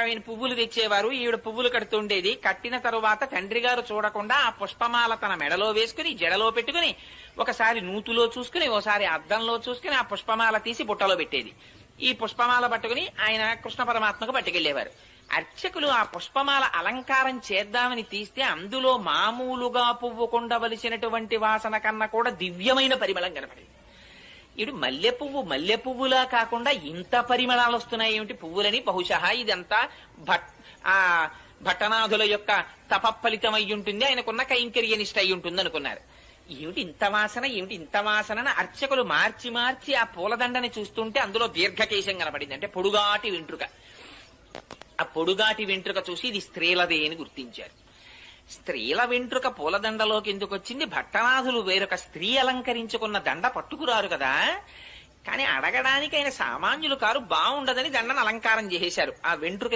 ఆయన పువ్వులు తెచ్చేవారు. ఈవిడ పువ్వులు కడుతుండేది కట్టిన తరువాత తండ్రి గారు చూడకుండా ఆ పుష్పమాల తన మెడలో వేసుకుని జడలో పెట్టుకుని ఒకసారి నూతులో చూసుకుని ఓసారి అద్దంలో చూసుకుని ఆ పుష్పమాల తీసి బుట్టలో పెట్టేది. ఈ పుష్పమాల పట్టుకుని ఆయన కృష్ణ పరమాత్మకు పట్టుకెళ్ళేవారు అర్చకులు ఆ పుష్పమాల అలంకారం చేద్దామని తీస్తే అందులో మామూలుగా పువ్వు కొండవలసినటువంటి వాసన కన్నా కూడా దివ్యమైన పరిమళం కనపడింది. ఇటు మల్లె పువ్వు మల్లె పువ్వులా కాకుండా ఇంత పరిమళాలు వస్తున్నాయి ఏమిటి? పువ్వులని బహుశా ఇదంతా భట్ ఆ భట్టనాథుల యొక్క తపఫలితం అయి ఉంటుంది ఆయనకున్న కైంకర్యనిష్ట అయి ఉంటుంది అనుకున్నారు ఏమిటి ఇంత వాసన? ఏమిటి ఇంత వాసన? అర్చకులు మార్చి మార్చి ఆ పూలదండని చూస్తుంటే అందులో దీర్ఘకేశం కనబడింది. అంటే పొడుగాటి వెంట్రుక. ఆ పొడుగాటి వెంట్రుక చూసి ఇది స్త్రీలదే అని గుర్తించారు. స్త్రీల వెంట్రుక పూలదండలోకి ఎందుకు వచ్చింది భట్టనాథులు వేరొక స్త్రీ అలంకరించుకున్న దండ పట్టుకురారు కదా. కానీ అడగడానికి ఆయన సామాన్యులు కారు బాగుండదని దండను అలంకారం చేసేశారు. ఆ వెంట్రుక